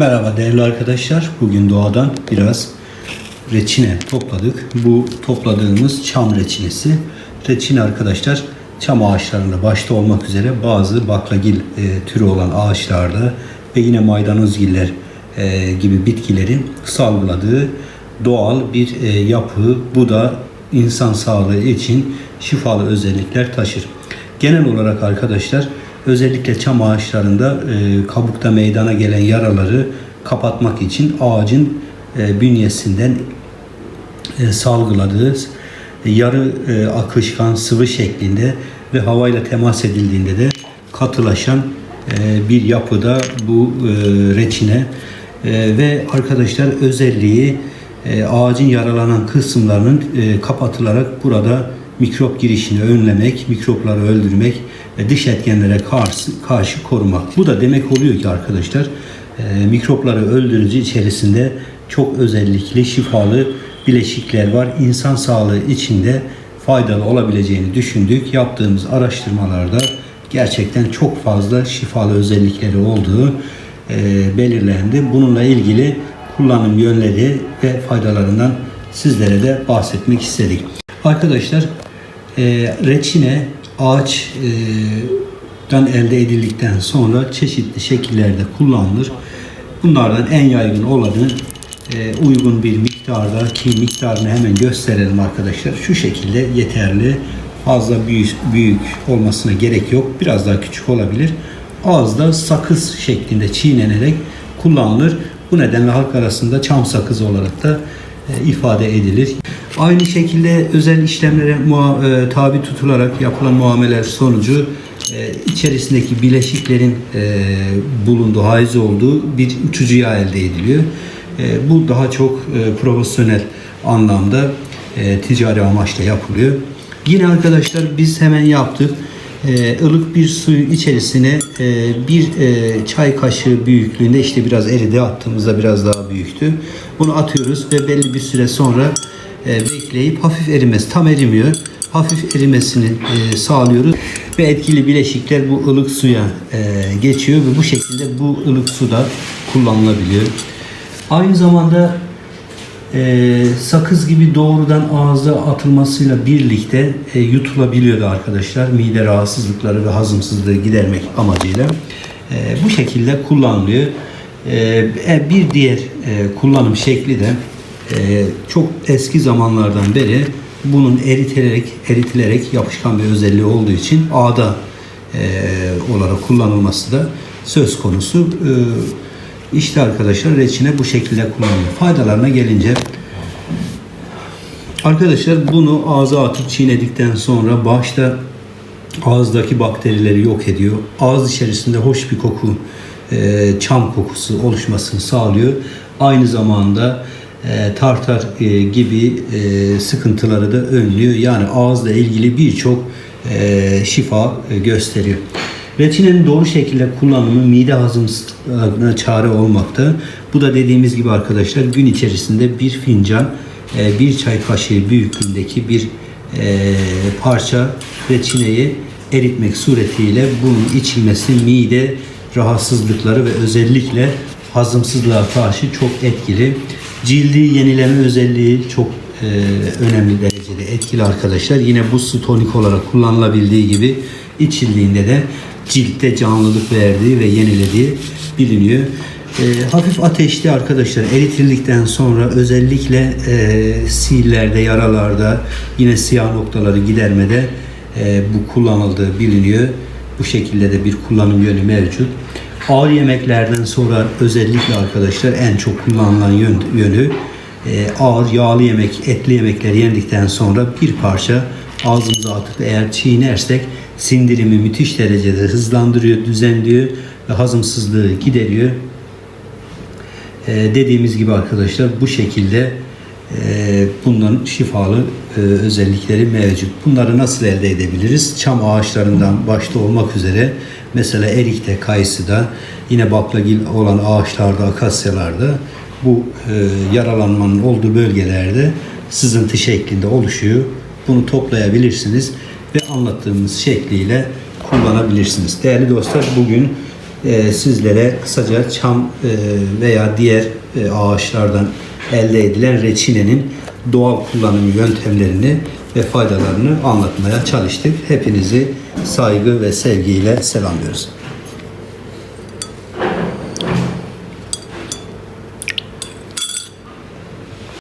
Merhaba değerli arkadaşlar. Bugün doğadan biraz reçine topladık. Bu topladığımız çam reçinesi. Reçine arkadaşlar çam ağaçlarında başta olmak üzere bazı baklagil e, türü olan ağaçlarda ve yine maydanozgiller e, gibi bitkilerin salgıladığı doğal bir e, yapı. Bu da insan sağlığı için şifalı özellikler taşır. Genel olarak arkadaşlar özellikle çam ağaçlarında e, kabukta meydana gelen yaraları kapatmak için ağacın e, bünyesinden e, salgıladığı e, yarı e, akışkan sıvı şeklinde ve havayla temas edildiğinde de katılaşan e, bir yapıda bu e, reçine. E, ve arkadaşlar özelliği e, ağacın yaralanan kısımlarının e, kapatılarak burada mikrop girişini önlemek, mikropları öldürmek ve dış etkenlere karşı, karşı korumak. Bu da demek oluyor ki arkadaşlar e, mikropları öldürücü içerisinde çok özellikli şifalı bileşikler var. İnsan sağlığı içinde faydalı olabileceğini düşündük. Yaptığımız araştırmalarda gerçekten çok fazla şifalı özellikleri olduğu e, belirlendi. Bununla ilgili kullanım yönleri ve faydalarından sizlere de bahsetmek istedik. Arkadaşlar e, reçine ağaçtan elde edildikten sonra çeşitli şekillerde kullanılır. Bunlardan en yaygın olanı e, uygun bir miktarda ki miktarını hemen gösterelim arkadaşlar. Şu şekilde yeterli. Fazla büyük, büyük olmasına gerek yok. Biraz daha küçük olabilir. Ağızda sakız şeklinde çiğnenerek kullanılır. Bu nedenle halk arasında çam sakızı olarak da e, ifade edilir. Aynı şekilde özel işlemlere e, tabi tutularak yapılan muameleler sonucu e, içerisindeki bileşiklerin e, bulunduğu, haiz olduğu bir uçucu yağ elde ediliyor. E, bu daha çok e, profesyonel anlamda e, ticari amaçla yapılıyor. Yine arkadaşlar biz hemen yaptık. E, ılık bir suyun içerisine e, bir e, çay kaşığı büyüklüğünde işte biraz eridi attığımızda biraz daha büyüktü. Bunu atıyoruz ve belli bir süre sonra bekleyip hafif erimesi tam erimiyor. Hafif erimesini e, sağlıyoruz ve etkili bileşikler bu ılık suya e, geçiyor ve bu şekilde bu ılık suda kullanılabiliyor. Aynı zamanda e, sakız gibi doğrudan ağza atılmasıyla birlikte e, yutulabiliyordu arkadaşlar. Mide rahatsızlıkları ve hazımsızlığı gidermek amacıyla. E, bu şekilde kullanılıyor. E, e, bir diğer e, kullanım şekli de e, çok eski zamanlardan beri bunun eritilerek eritilerek yapışkan bir özelliği olduğu için ağda e, olarak kullanılması da söz konusu. E, işte arkadaşlar reçine bu şekilde kullanılıyor. Faydalarına gelince arkadaşlar bunu ağza atıp çiğnedikten sonra başta ağızdaki bakterileri yok ediyor. Ağız içerisinde hoş bir koku, e, çam kokusu oluşmasını sağlıyor. Aynı zamanda e, tartar e, gibi e, sıkıntıları da önlüyor. Yani ağızla ilgili birçok şifa gösteriyor. Reçinenin doğru şekilde kullanımı mide hazımsızlığına çare olmakta. Bu da dediğimiz gibi arkadaşlar gün içerisinde bir fincan, bir çay kaşığı büyüklüğündeki bir parça reçineyi eritmek suretiyle bunun içilmesi mide rahatsızlıkları ve özellikle hazımsızlığa karşı çok etkili. Cildi yenileme özelliği çok e, önemli derecede etkili arkadaşlar. Yine bu su tonik olarak kullanılabildiği gibi içildiğinde de ciltte canlılık verdiği ve yenilediği biliniyor. E, hafif ateşli arkadaşlar eritildikten sonra özellikle e, sihirlerde, yaralarda yine siyah noktaları gidermede e, bu kullanıldığı biliniyor. Bu şekilde de bir kullanım yönü mevcut. Ağır yemeklerden sonra özellikle arkadaşlar en çok kullanılan yön, yönü e, ağır yağlı yemek, etli yemekler yendikten sonra bir parça ağzımıza atıp eğer çiğnersek sindirimi müthiş derecede hızlandırıyor, düzenliyor ve hazımsızlığı gideriyor. E, dediğimiz gibi arkadaşlar bu şekilde bunların şifalı e, özellikleri mevcut. Bunları nasıl elde edebiliriz? Çam ağaçlarından başta olmak üzere mesela erikte, kayısıda, yine baklagil olan ağaçlarda, akasyalarda bu e, yaralanmanın olduğu bölgelerde sızıntı şeklinde oluşuyor. Bunu toplayabilirsiniz ve anlattığımız şekliyle kullanabilirsiniz. Değerli dostlar bugün e, sizlere kısaca çam veya diğer ağaçlardan elde edilen reçinenin doğal kullanım yöntemlerini ve faydalarını anlatmaya çalıştık. Hepinizi saygı ve sevgiyle selamlıyoruz.